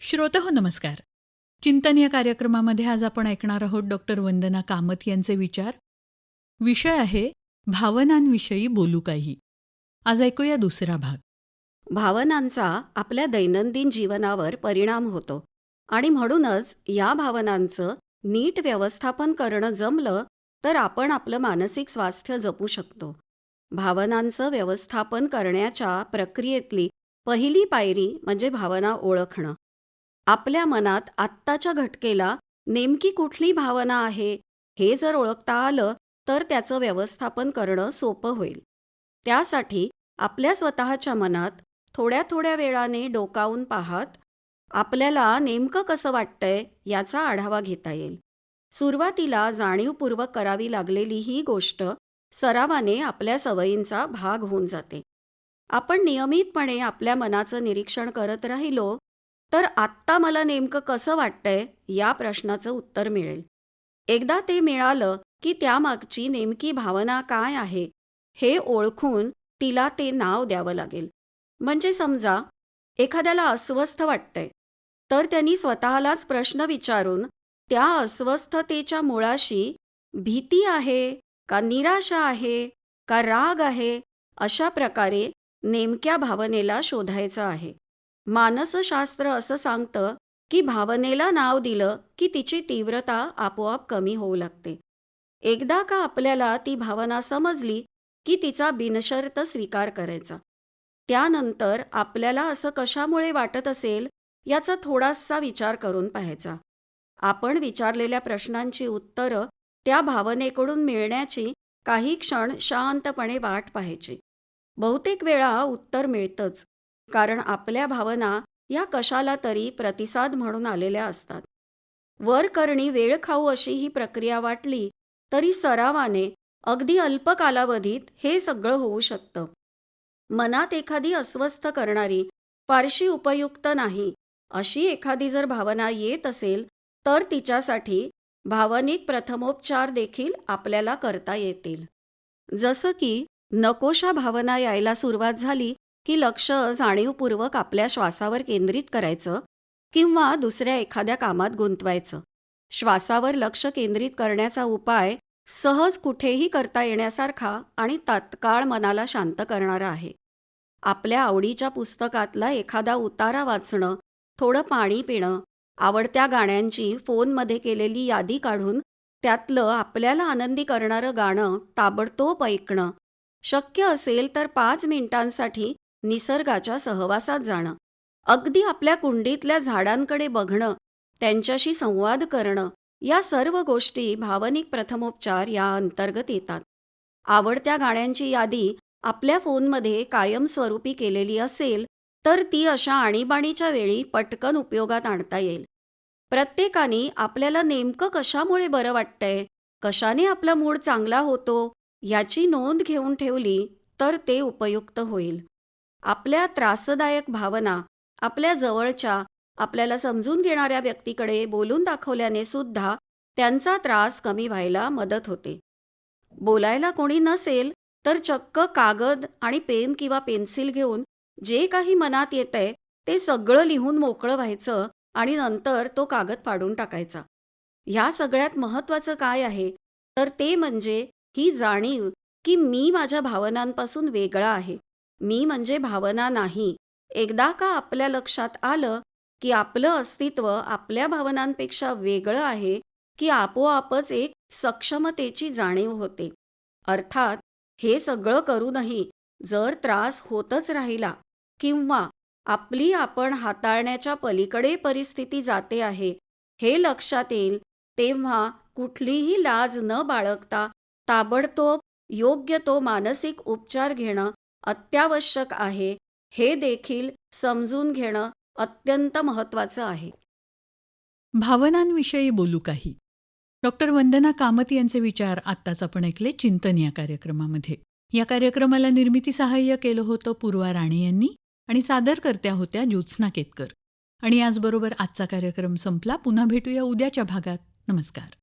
श्रोते हो नमस्कार. चिंतन या कार्यक्रमामध्ये आज आपण ऐकणार आहोत डॉक्टर वंदना कामत यांचे विचार. विषय आहे भावनांविषयी बोलू काही. आज ऐकूया दुसरा भाग. भावनांचा आपल्या दैनंदिन जीवनावर परिणाम होतो आणि म्हणूनच या भावनांचं नीट व्यवस्थापन करणं जमलं तर आपण आपलं मानसिक स्वास्थ्य जपू शकतो. भावनांचं व्यवस्थापन करण्याच्या प्रक्रियेतली पहिली पायरी म्हणजे भावना ओळखणं. आपल्या मनात आत्ताच्या घटकेला नेमकी कुठली भावना आहे हे जर ओळखता आलं तर त्याचं व्यवस्थापन करणं सोपं होईल. त्यासाठी आपल्या स्वतःच्या मनात थोड्या थोड्या वेळाने डोकावून पाहत आपल्याला नेमकं कसं वाटतंय याचा आढावा घेता येईल. सुरुवातीला जाणीवपूर्वक करावी लागलेली ही गोष्ट सरावाने आपल्या सवयींचा भाग होऊन जाते. आपण नियमितपणे आपल्या मनाचं निरीक्षण करत राहिलो तर आत्ता मला नेमकं कसं वाटतंय या प्रश्नाचं उत्तर मिळेल. एकदा ते मिळालं की त्यामागची नेमकी भावना काय आहे हे ओळखून तिला ते नाव द्यावं लागेल. म्हणजे समजा एखाद्याला अस्वस्थ वाटतंय तर त्यांनी स्वतःलाच प्रश्न विचारून त्या अस्वस्थतेच्या मुळाशी भीती आहे का निराशा आहे का राग आहे अशा प्रकारे नेमक्या भावनेला शोधायचं आहे. मानसशास्त्र असं सांगतं की भावनेला नाव दिलं की तिची तीव्रता आपोआप कमी होऊ लागते. एकदा का आपल्याला ती भावना समजली की तिचा बिनशर्त स्वीकार करायचा. त्यानंतर आपल्याला असं कशामुळे वाटत असेल याचा थोडासा विचार करून पाहायचा. आपण विचारलेल्या प्रश्नांची उत्तरं त्या भावनेकडून मिळण्याची काही क्षण शांतपणे वाट पाहायची. बहुतेक वेळा उत्तर मिळतंच. कारण आपल्या भावना या कशाला तरी प्रतिसाद म्हणून आलेल्या असतात. वर करणी वेळ खाऊ अशी ही प्रक्रिया वाटली तरी सरावाने अगदी अल्प कालावधीत हे सगळं होऊ शकतं. मनात एखादी अस्वस्थ करणारी फारशी उपयुक्त नाही अशी एखादी जर भावना येत असेल तर तिच्यासाठी भावनिक प्रथमोपचार देखील आपल्याला करता येतील. जसं की नकोशा भावना यायला सुरुवात झाली की लक्ष जाणीवपूर्वक आपल्या श्वासावर केंद्रित करायचं किंवा दुसऱ्या एखाद्या कामात गुंतवायचं. श्वासावर लक्ष केंद्रित करण्याचा उपाय सहज कुठेही करता येण्यासारखा आणि तात्काळ मनाला शांत करणारा आहे. आपल्या आवडीच्या पुस्तकातला एखादा उतारा वाचणं थोडं पाणी पिणं आवडत्या गाण्यांची फोनमध्ये केलेली यादी काढून त्यातलं आपल्याला आनंदी करणारं गाणं ताबडतोब ऐकणं शक्य असेल तर पाच मिनिटांसाठी निसर्गाच्या सहवासात जाणं. अगदी आपल्या कुंडीतल्या झाडांकडे बघणं त्यांच्याशी संवाद करणं या सर्व गोष्टी भावनिक प्रथमोपचार या अंतर्गत येतात. आवडत्या गाण्यांची यादी आपल्या फोनमध्ये कायमस्वरूपी केलेली असेल तर ती अशा आणीबाणीच्या वेळी पटकन उपयोगात आणता येईल. प्रत्येकाने आपल्याला नेमकं कशामुळे बरं वाटतंय कशाने आपला मूड चांगला होतो याची नोंद घेऊन ठेवली तर ते उपयुक्त होईल. आपल्या त्रासदायक भावना आपल्या जवळच्या आपल्याला समजून घेणाऱ्या व्यक्तीकडे बोलून दाखवल्याने सुद्धा त्यांचा त्रास कमी व्हायला मदत होते. बोलायला कोणी नसेल तर चक्क कागद आणि पेन किंवा पेन्सिल घेऊन जे काही मनात येतंय ते सगळं लिहून मोकळं व्हायचं आणि नंतर तो कागद पाडून टाकायचा. ह्या सगळ्यात महत्त्वाचं काय आहे? तर ते म्हणजे ही जाणीव की मी माझ्या भावनांपासून वेगळा आहे. मी म्हणजे भावना नाही. एकदा का आपल्या लक्षात आलं की आपलं अस्तित्व आपल्या भावनांपेक्षा वेगळं आहे की आपोआपच एक सक्षमतेची जाणीव होते. अर्थात हे सगळं करूनही जर त्रास होतच राहिला किंवा आपली आपण हाताळण्याच्या पलीकडे परिस्थिती जाते आहे हे लक्षात येईल तेव्हा कुठलीही लाज न बाळगता ताबडतोब योग्य तो मानसिक उपचार घेणं अत्यावश्यक आहे हे देखील समजून घेणं अत्यंत महत्त्वाचं आहे. भावनांविषयी बोलू काही. डॉक्टर वंदना कामत यांचे विचार आत्ताच आपण ऐकले चिंतन या कार्यक्रमामध्ये. या कार्यक्रमाला निर्मिती सहाय्य केलं होतं पूर्वा राणे यांनी आणि सादरकर्त्या होत्या ज्योत्स्ना केतकर. आणि याचबरोबर आजचा कार्यक्रम संपला. पुन्हा भेटूया उद्याच्या भागात. नमस्कार.